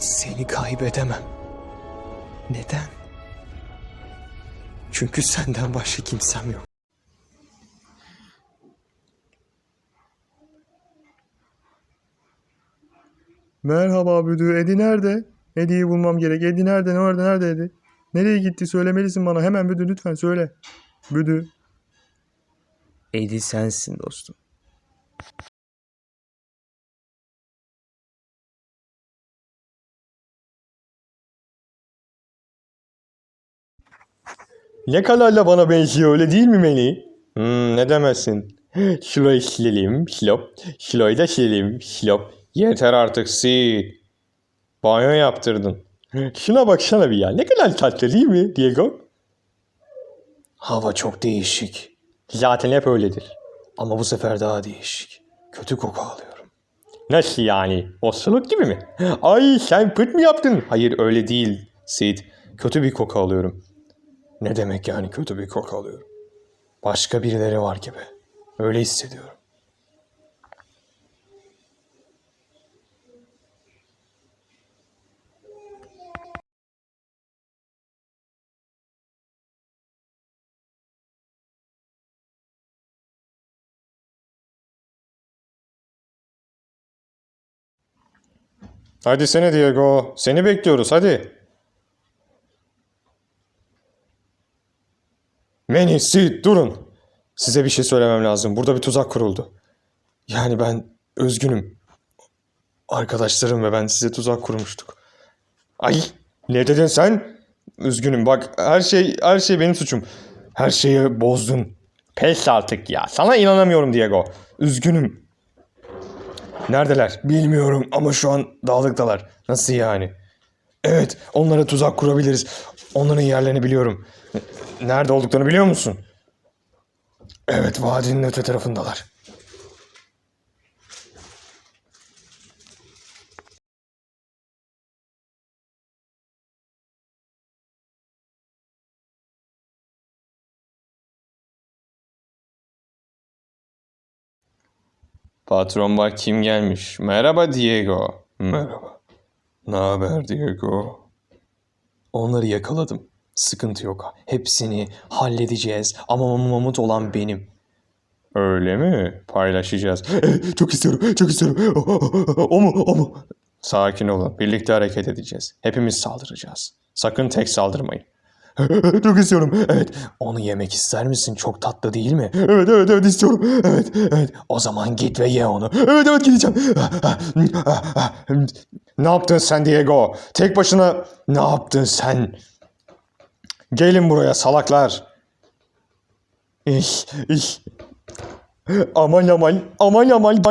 Seni kaybedemem. Neden? Çünkü senden başka kimsem yok. Merhaba Büdü. Edi nerede? Edi'yi bulmam gerek. Edi nerede? Nerede? Nerede Edi? Nereye gitti? Söylemelisin bana. Hemen Büdü lütfen söyle. Büdü. Eddie sensin dostum. Ne kadar da bana benziyor öyle değil mi Meli? Hmm, ne demezsin. Şurayı silelim. Şilop. Şurayı da silelim. Şilop. Yeter artık sil. Banyo yaptırdın. Şuna baksana bir ya. Ne kadar tatlı değil mi Diego? Hava çok değişik. Zaten hep öyledir. Ama bu sefer daha değişik. Kötü koku alıyorum. Nasıl yani? Osuruk gibi mi? Ay sen pıt mı yaptın? Hayır öyle değil Sid. Kötü bir koku alıyorum. Ne demek yani kötü bir koku alıyorum? Başka birileri var gibi. Öyle hissediyorum. Hadi sene Diego. Seni bekliyoruz hadi. Manny, Sid durun. Size bir şey söylemem lazım. Burada bir tuzak kuruldu. Yani ben üzgünüm. Arkadaşlarım ve ben size tuzak kurmuştuk. Ay ne dedin sen? Üzgünüm bak her şey her şey benim suçum. Her şeyi bozdun. Pes artık ya. Sana inanamıyorum Diego. Üzgünüm. Neredeler? Bilmiyorum ama şu an dağlıktalar. Nasıl yani? Evet, onlara tuzak kurabiliriz. Onların yerlerini biliyorum. Nerede olduklarını biliyor musun? Evet, vadinin öte tarafındalar. Patron bak kim gelmiş. Merhaba Diego. Merhaba. Ne haber Diego? Onları yakaladım. Sıkıntı yok. Hepsini halledeceğiz. Ama mamut olan benim. Öyle mi? Paylaşacağız. çok istiyorum, çok istiyorum. O mu, o mu? Sakin olun. Birlikte hareket edeceğiz. Hepimiz saldıracağız. Sakın tek saldırmayın. çok istiyorum. Evet. Onu yemek ister misin? Çok tatlı değil mi? Evet, evet, evet istiyorum. Evet, evet. O zaman git ve ye onu. Evet, evet gideceğim. ne yaptın sen Diego? Tek başına ne yaptın sen? Gelin buraya salaklar. İh, ih. Aman aman, aman aman.